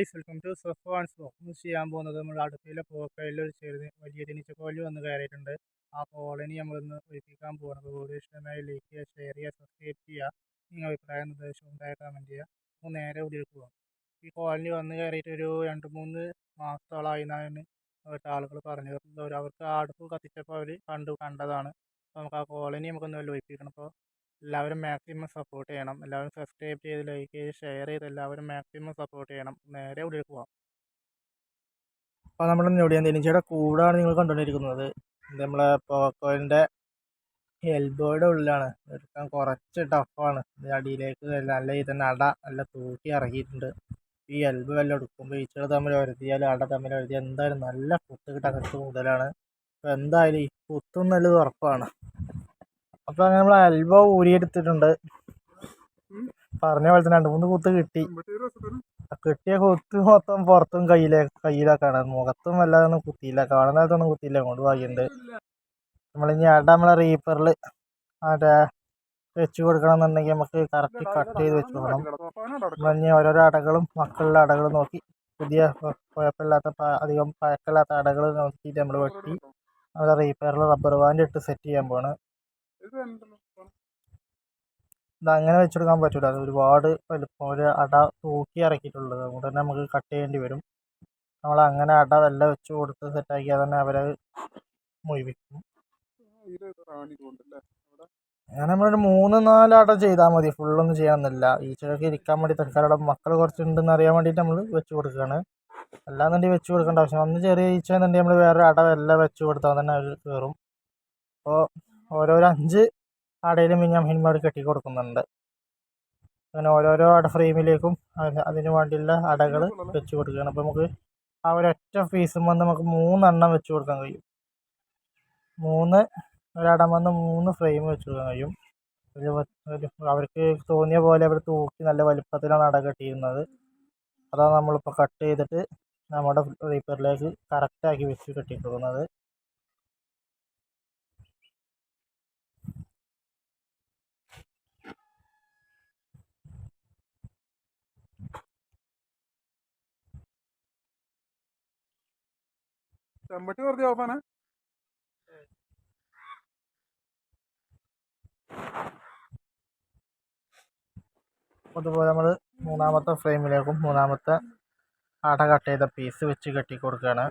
Guys welcome to സഫ് and so ഇന്ന് ചെയ്യാൻ പോകുന്നത് നമ്മൾ അടുപ്പിലെ പോക്കയിൽ ഒരു ചെറിയ വലിയ തിനിച്ചക്കോലി വന്ന് കയറിയിട്ടുണ്ട്. ആ കോളനി നമ്മളിന്ന് ഒഴിപ്പിക്കാൻ പോകുന്നത് വീഡിയോ ഇഷ്ടമായി ലൈക്ക് ചെയ്യുക ഷെയർ ചെയ്യുക സബ്സ്ക്രൈബ് ചെയ്യുക. നിങ്ങൾ അഭിപ്രായം നിർദ്ദേശം ഉണ്ടായ കമന്റ് ചെയ്യുക. അപ്പോൾ നേരെ വീഡിയോക്ക് പോകാം ഈ കോളനി വന്ന് കയറിയിട്ട് ഒരു രണ്ട് മൂന്ന് മാസത്തോളമായി എന്നാണ് അവരുടെ ആളുകൾ പറഞ്ഞത്. അപ്പോൾ അവർക്ക് ആ അടുപ്പ് കത്തിച്ചപ്പോൾ അവർ കണ്ടു കണ്ടതാണ്. അപ്പോൾ നമുക്ക് ആ കോളനി നമുക്കൊന്ന് ഒഴിപ്പിക്കണം. അപ്പോൾ എല്ലാവരും മാക്സിമം സപ്പോർട്ട് ചെയ്യണം. എല്ലാവരും സബ്സ്ക്രൈബ് ചെയ്ത് ലൈക്ക് ചെയ്ത് ഷെയർ ചെയ്ത് എല്ലാവരും മാക്സിമം സപ്പോർട്ട് ചെയ്യണം. നേരെ ഉള്ളിൽ പോവാം. അപ്പോൾ നമ്മൾ ഞൊടിയൻ തേനീച്ചയുടെ കൂടാണ് നിങ്ങൾ കണ്ടുകൊണ്ടിരിക്കുന്നത്. നമ്മളെ പോക്കോയിന്റെ എൽബോയുടെ ഉള്ളിലാണ്. എടുക്കാൻ കുറച്ച് ടഫാണ് അടിയിലേക്ക് നല്ല ഇത് തന്നെ അട നല്ല തൂക്കി ഇറക്കിയിട്ടുണ്ട്. ഈ എൽബോ എല്ലാം എടുക്കുമ്പോൾ ഈച്ചകൾ തമ്മിൽ വരുത്തിയാൽ അട തമ്മിൽ വരുത്തിയാൽ എന്തായാലും നല്ല കുത്ത് കുറച്ച് കൂടുതലാണ്. അപ്പോൾ എന്തായാലും ഈ കുത്തും നല്ലത് ഉറപ്പാണ്. അപ്പോൾ അങ്ങനെ നമ്മൾ എൽബോ ഊരിയെടുത്തിട്ടുണ്ട്. പറഞ്ഞ പോലെ തന്നെ രണ്ട് മൂന്ന് കുത്ത് കിട്ടി. കിട്ടിയ കുത്ത് മൊത്തം പുറത്തും കയ്യിലെ കയ്യിലൊക്കെയാണ് മുഖത്തും വല്ലാതൊന്നും കുത്തിയില്ല. കാണുന്ന സ്ഥലത്തൊന്നും കുത്തിയില്ല കൊണ്ട് വാങ്ങിണ്ട് നമ്മളിനി അട നമ്മളെ റീപ്പറിൽ മറ്റേ വെച്ച് കൊടുക്കണം എന്നുണ്ടെങ്കിൽ നമുക്ക് കറക്റ്റ് കട്ട് ചെയ്ത് വെച്ച് കൊടുക്കണം. നമ്മളിനി ഓരോരോ അടകളും മക്കളുടെ അടകളും നോക്കി. പുതിയ കുഴപ്പമില്ലാത്ത അധികം പഴക്കമില്ലാത്ത അടകൾ നോക്കിയിട്ട് നമ്മൾ വെട്ടി. നമ്മുടെ റീപ്പയറിൽ റബ്ബർ ബാൻഡ് ഇട്ട് സെറ്റ് ചെയ്യാൻ പോവാണ്. അങ്ങനെ വെച്ചെടുക്കാൻ പറ്റൂല. അത് ഒരുപാട് വലുപ്പം. ഒരു അട തൂക്കി ഇറക്കിയിട്ടുള്ളത്. അതുകൊണ്ട് തന്നെ നമുക്ക് കട്ട് ചെയ്യേണ്ടി വരും. നമ്മൾ അങ്ങനെ അട വല്ല വെച്ച് കൊടുത്ത് സെറ്റാക്കിയാൽ തന്നെ അവരത് മൊയ്വിക്കും അങ്ങനെ നമ്മളൊരു മൂന്ന് നാല് അട ചെയ്താൽ മതി. ഫുള്ളൊന്നും ചെയ്യണമെന്നില്ല ഈച്ചകൾക്ക് ഇരിക്കാൻ വേണ്ടി തൽക്കാലം മക്കൾ കുറച്ചുണ്ടെന്ന് അറിയാൻ വേണ്ടിയിട്ട് നമ്മൾ വെച്ച് കൊടുക്കുകയാണ് അല്ലാന്നുണ്ടെങ്കിൽ വെച്ച് കൊടുക്കേണ്ട ആവശ്യം ഒന്ന് ചെറിയ ഈച്ച എന്നുണ്ടെങ്കിൽ നമ്മൾ വേറെ അട എല്ലാം വെച്ച് കൊടുത്താൽ തന്നെ അവർ കയറും അപ്പോൾ ഓരോരോ അഞ്ച് അടയിലും മിനിമം കെട്ടി കൊടുക്കുന്നുണ്ട്. അങ്ങനെ ഓരോരോ അട ഫ്രെയിമിലേക്കും അതിന് വേണ്ടിയുള്ള അടകൾ വെച്ച് കൊടുക്കുകയാണ്. അപ്പോൾ നമുക്ക് ആ ഒരൊറ്റ പീസും വന്ന് നമുക്ക് മൂന്നെണ്ണം വെച്ച് കൊടുക്കാൻ കഴിയും. മൂന്ന് ഒരടം വന്ന് മൂന്ന് ഫ്രെയിം വെച്ച് കൊടുക്കാൻ കഴിയും. അവർക്ക് തോന്നിയ പോലെ അവർ തൂക്കി നല്ല വലുപ്പത്തിലാണ് അട കെട്ടിയിരുന്നത്. അതാണ് നമ്മളിപ്പോൾ കട്ട് ചെയ്തിട്ട് നമ്മുടെ റീപ്പറിലേക്ക് കറക്റ്റാക്കി വെച്ച് കെട്ടി ചെമ്പട്ടി വെറുതെ ഓഫാണ്. അതുപോലെ നമ്മൾ മൂന്നാമത്തെ ഫ്രെയിമിലേക്കും മൂന്നാമത്തെ അട കട്ട് ചെയ്ത പീസ് വെച്ച് കെട്ടി കൊടുക്കുകയാണ്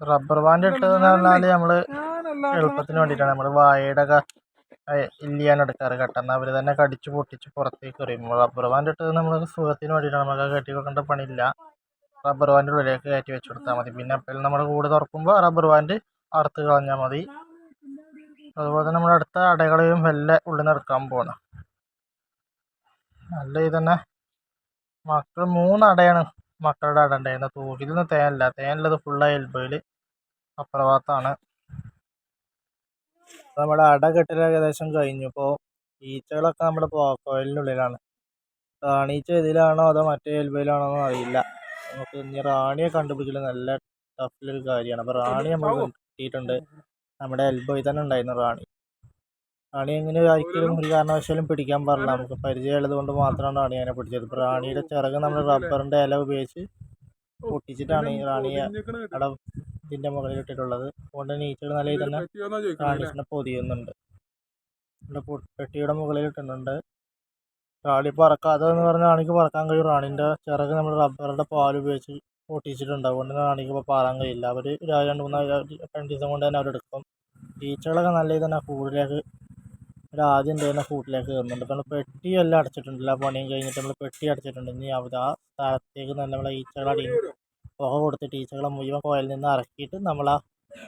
റബ്ബർ ബാൻഡ് ഇട്ടതെന്ന് പറഞ്ഞാൽ നമ്മൾ എളുപ്പത്തിന് വേണ്ടിയിട്ടാണ്. നമ്മൾ വായയുടെ ഇല്ലിയാണ് എടുക്കാറ്. കട്ടെന്ന് അവർ തന്നെ കടിച്ച് പൊട്ടിച്ച് പുറത്തേക്ക് എറിയും. റബ്ബർ ബാൻഡ് ഇട്ടത് നമ്മൾ സുഖത്തിന് വേണ്ടിയിട്ടാണ്. നമുക്ക് കെട്ടി കൊടുക്കേണ്ട പണിയില്ല. റബ്ബർ ബാൻഡ് ഉള്ളിലേക്ക് കയറ്റി വെച്ച് കൊടുത്താൽ മതി. പിന്നെ എപ്പോഴും നമ്മൾ കൂട് തുറക്കുമ്പോൾ റബ്ബർ ബാൻഡ് അറുത്ത് കളഞ്ഞാൽ മതി. അതുപോലെ തന്നെ നമ്മുടെ അടുത്ത അടകളെയും വെല്ല ഉള്ളിൽ നിന്ന് എടുക്കാൻ പോകണം നല്ല ഇത് തന്നെ. മക്കൾ മൂന്ന് അടയാണ് മക്കളുടെ അട ഉണ്ടായിരുന്നത് തൂക്കിലൊന്നും തേനില്ല. തേനുള്ളത് ഫുള്ളായി എൽബയിൽ അപ്രഭാത്താണ് നമ്മുടെ അട കെട്ടൽ ഏകദേശം കഴിഞ്ഞു. ഇപ്പോൾ ഈച്ചകളൊക്കെ നമ്മുടെ പോക്കോയിലിനുള്ളിലാണ് റാണീച്ച ഇതിലാണോ അതോ മറ്റേ എൽബയിലാണോ എന്ന് അറിയില്ല. നമുക്ക് ഇനി റാണിയെ കണ്ടുപിടിക്കൽ നല്ല ടഫിലൊരു കാര്യമാണ്. അപ്പോൾ റാണി നമ്മൾ കിട്ടിയിട്ടുണ്ട്. നമ്മുടെ എൽബോയിൽ തന്നെ ഉണ്ടായിരുന്നു റാണി. റാണി എങ്ങനെ ഒരിക്കലും ഒരു കാരണവശാലും പിടിക്കാൻ പാടില്ല. നമുക്ക് പരിചയമുള്ളത് കൊണ്ട് മാത്രമാണ് റാണി അതിനെ പിടിച്ചത്. ഇപ്പോൾ റാണിയുടെ ചിറക് നമ്മൾ റബ്ബറിന്റെ ഇല ഉപയോഗിച്ച് പൊട്ടിച്ചിട്ടാണ് ഈ റാണിയെ അവിടെ ഇതിന്റെ മുകളിൽ ഇട്ടിട്ടുള്ളത്. അതുകൊണ്ട് ഈച്ചകൾ നല്ല തന്നെ റാണീസിനെ പൊതിയുന്നുണ്ട് നമ്മുടെ പെട്ടിയുടെ മുകളിൽ ഇട്ടിട്ടുണ്ട്. റാണി പറക്കാതെ എന്ന് പറഞ്ഞാൽ റാണിക്ക് പറക്കാൻ കഴിയും. റാണിന്റെ ചിറക് നമ്മൾ റബ്ബറിന്റെ പാൽ ഉപയോഗിച്ച് പൊട്ടിച്ചിട്ടുണ്ട്. അതുകൊണ്ട് തന്നെ റാണിക്ക് ഇപ്പോൾ പാറാൻ കഴിയില്ല. അവർ രണ്ട് മൂന്ന് രണ്ട് ദിവസം കൊണ്ട് തന്നെ അവരെടുക്കും ഈച്ചകളൊക്കെ നല്ല ഇത് തന്നെ കൂടിലേക്ക് ഒരു ആദ്യം തന്നെ കൂട്ടിലേക്ക് കയറുന്നുണ്ട്. ഇപ്പോൾ നമ്മൾ പെട്ടിയെല്ലാം അടച്ചിട്ടുണ്ടല്ലോ പണിയും കഴിഞ്ഞിട്ട് നമ്മൾ പെട്ടി അടച്ചിട്ടുണ്ട്. ഇനി അവർ ആ സ്ഥലത്തേക്ക് തന്നെ നമ്മളെ ഈച്ചകളടിയും പുക കൊടുത്തിട്ട് ഈച്ചകളെ മുഴുവൻ കോയിൽ നിന്ന് ഇറക്കിയിട്ട് നമ്മൾ ആ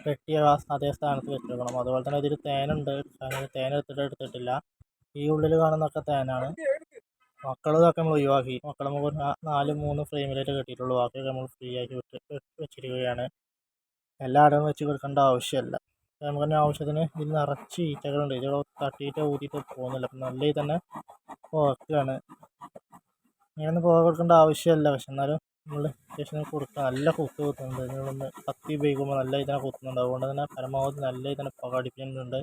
പെട്ടി ആ അതേ സ്ഥാനത്ത് വെച്ചേക്കണം. അതുപോലെ തന്നെ ഇതിൽ തേനുണ്ട്. തേൻ എടുത്തിട്ട് എടുത്തിട്ടില്ല. ഈ ഉള്ളിൽ കാണുന്നൊക്കെ തേനാണ്. മക്കളതൊക്കെ നമ്മൾ ഒഴിവാക്കി. മക്കളെ നമുക്ക് നാല് മൂന്ന് ഫ്രെയിമിലായിട്ട് കെട്ടിയിട്ടുള്ളൂ. ബാക്കിയൊക്കെ നമ്മൾ ഫ്രീ ആക്കി വിട്ട് വെച്ചിരിക്കുകയാണ്. എല്ലാ അടവും വെച്ച് കൊടുക്കേണ്ട ആവശ്യമില്ല നമുക്ക് തന്നെ ആവശ്യത്തിന് ഇതിൽ നിറച്ച് ഈച്ചകളുണ്ട്. ഇത് തട്ടിയിട്ട് ഊതിയിട്ട് പോകുന്നില്ല. അപ്പം നല്ല ഇത് തന്നെ പോക്കുകയാണ് ഇങ്ങനെയൊന്നും പോകാൻ കൊടുക്കേണ്ട ആവശ്യമില്ല പക്ഷെ എന്നാലും നമ്മൾ അത്യാവശ്യം കൊടുക്കുക നല്ല കുത്ത് കുത്തുന്നുണ്ട്. നിങ്ങളൊന്ന് കത്തി ഉപയോഗിക്കുമ്പോൾ നല്ല ഇതിനെ കുത്തുന്നുണ്ട്. അതുകൊണ്ട് തന്നെ പരമാവധി നല്ല ഇതിനെ പുക അടിപ്പിക്കുന്നുണ്ട്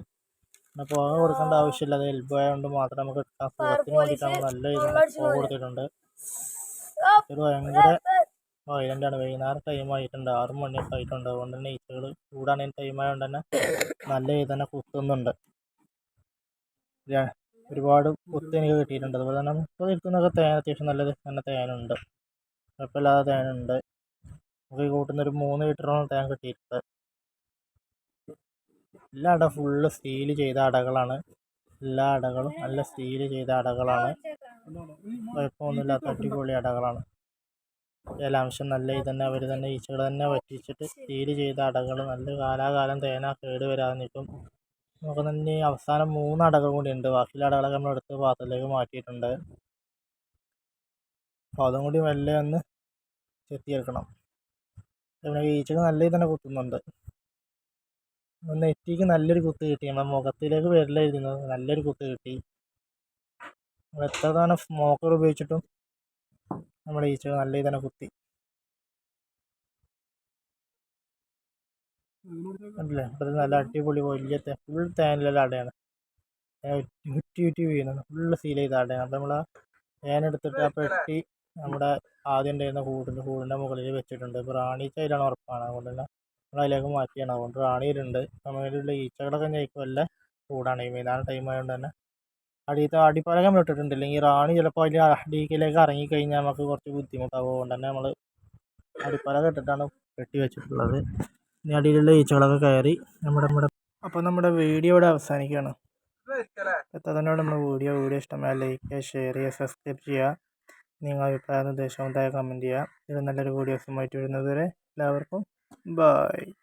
പിന്നെ പുക കൊടുക്കേണ്ട ആവശ്യമില്ല. അത് എൽബോ ആയതുകൊണ്ട് മാത്രം നമുക്ക് സുഖത്തിന് വേണ്ടിയിട്ടാണ് നല്ല രീതിയിൽ കൊടുത്തിട്ടുണ്ട്. ഇത് ഭയങ്കര വൈലന്റാണ് വൈകുന്നേരം ടൈം ആയിട്ടുണ്ട്. ആറ് മണിയൊക്കെ ആയിട്ടുണ്ട്. അതുകൊണ്ട് തന്നെ ഈച്ചകൾ ചൂടാണെങ്കിൽ ടൈം ആയതുകൊണ്ട് തന്നെ നല്ല രീതിയിൽ തന്നെ കുത്തുന്നുണ്ട്. ഒരുപാട് കുത്ത് എനിക്ക് കിട്ടിയിട്ടുണ്ട്. അതുപോലെ തന്നെ ഇപ്പോൾ നിൽക്കുന്നൊക്കെ തേൻ അത്യാവശ്യം നല്ല തന്നെ തേനുണ്ട്. കുഴപ്പമില്ലാതെ തേനുണ്ട്. നമുക്ക് ഈ കൂട്ടുന്ന ഒരു മൂന്ന് ലിറ്ററോളം തേൻ കിട്ടിയിട്ടുണ്ട്. എല്ലാ അട ഫുള്ള് സ്റ്റീൽ ചെയ്ത അടകളാണ്. എല്ലാ അടകളും നല്ല സ്റ്റീൽ ചെയ്ത അടകളാണ്. കുഴപ്പമൊന്നുമില്ലാത്ത അടിപൊളി അടകളാണ്. ജലാംശം നല്ല ഇത് തന്നെ അവർ തന്നെ ഈച്ചകൾ തന്നെ വറ്റിച്ചിട്ട് സ്റ്റീൽ ചെയ്ത അടകൾ നല്ല കാലാകാലം തേന കേട് വരാതെ നിൽക്കും നമുക്ക് തന്നെ അവസാനം മൂന്ന് അടകൾ കൂടി ഉണ്ട്. ബാക്കിയുള്ള അടകളൊക്കെ നമ്മൾ എടുത്ത് പാത്രത്തിലേക്ക് മാറ്റിയിട്ടുണ്ട്. അപ്പോൾ അതും കൂടി മെല്ലെ ഒന്ന് ചെത്തിയെടുക്കണം. പിന്നെ ഈച്ചകൾ നല്ല ഇത് തന്നെ കുത്തുന്നുണ്ട്. നെറ്റിക്ക് നല്ലൊരു കുത്ത് കിട്ടി. നമ്മുടെ മുഖത്തിലേക്ക് വരില്ലായിരുന്നു നല്ലൊരു കുത്ത് കിട്ടി. എത്ര തവണ സ്മോക്കർ ഉപയോഗിച്ചിട്ടും നമ്മുടെ ഈച്ച നല്ല രീതിയിൽ തന്നെ കുത്തി അല്ലേ അത് നല്ല അടിപൊളി വലിയ ഫുൾ തേനിലെല്ലാം അടയാണ്. ഉറ്റി ഉറ്റി വീഴുന്നത് ഫുള്ള് സീൽ ചെയ്ത അടയാണ്. അപ്പം നമ്മൾ ആ തേൻ എടുത്തിട്ട് ആ പെട്ടി നമ്മുടെ ആദ്യം ഉണ്ടായിരുന്ന കൂടിന്റെ കൂടിന്റെ മുകളിൽ വെച്ചിട്ടുണ്ട്. പ്രാണി ഉറപ്പാണ്. അതുകൊണ്ട് തന്നെ അതിലേക്ക് മാറ്റിയാണ്. അതുകൊണ്ട് റാണിയിലുണ്ട്. സമയത്തുള്ള ഈച്ചകളൊക്കെ ഞെയ്ക്കും വല്ല കൂടാണ് ഈ മൈതാന ടൈം ആയതുകൊണ്ട് തന്നെ. അടിയത്തെ അടിപ്പലക നമ്മൾ ഇട്ടിട്ടുണ്ട്. ഇല്ലെങ്കിൽ റാണി ചിലപ്പോൾ അതിൽ അടിയിലേക്ക് ഇറങ്ങിക്കഴിഞ്ഞാൽ നമുക്ക് കുറച്ച് ബുദ്ധിമുട്ടാകും അതുകൊണ്ട് തന്നെ നമ്മൾ അടിപ്പാലൊക്കെ ഇട്ടിട്ടാണ് കെട്ടി വെച്ചിട്ടുള്ളത്. ഇനി അടിയിലുള്ള ഈച്ചകളൊക്കെ കയറി നമ്മുടെ നമ്മുടെ അപ്പോൾ നമ്മുടെ വീഡിയോ ഇവിടെ അവസാനിക്കുകയാണ്. എത്ര തന്നെ നമ്മുടെ വീഡിയോ വീഡിയോ ഇഷ്ടമായ ലൈക്ക് ചെയ്യുക ഷെയർ ചെയ്യുക സബ്സ്ക്രൈബ് ചെയ്യുക. നിങ്ങൾ അഭിപ്രായ നിർദ്ദേശവും താഴെ കമന്റ് ചെയ്യുക. ഇത് നല്ലൊരു വീഡിയോസുമായിട്ട് വരുന്നത് വരെ എല്ലാവർക്കും bye.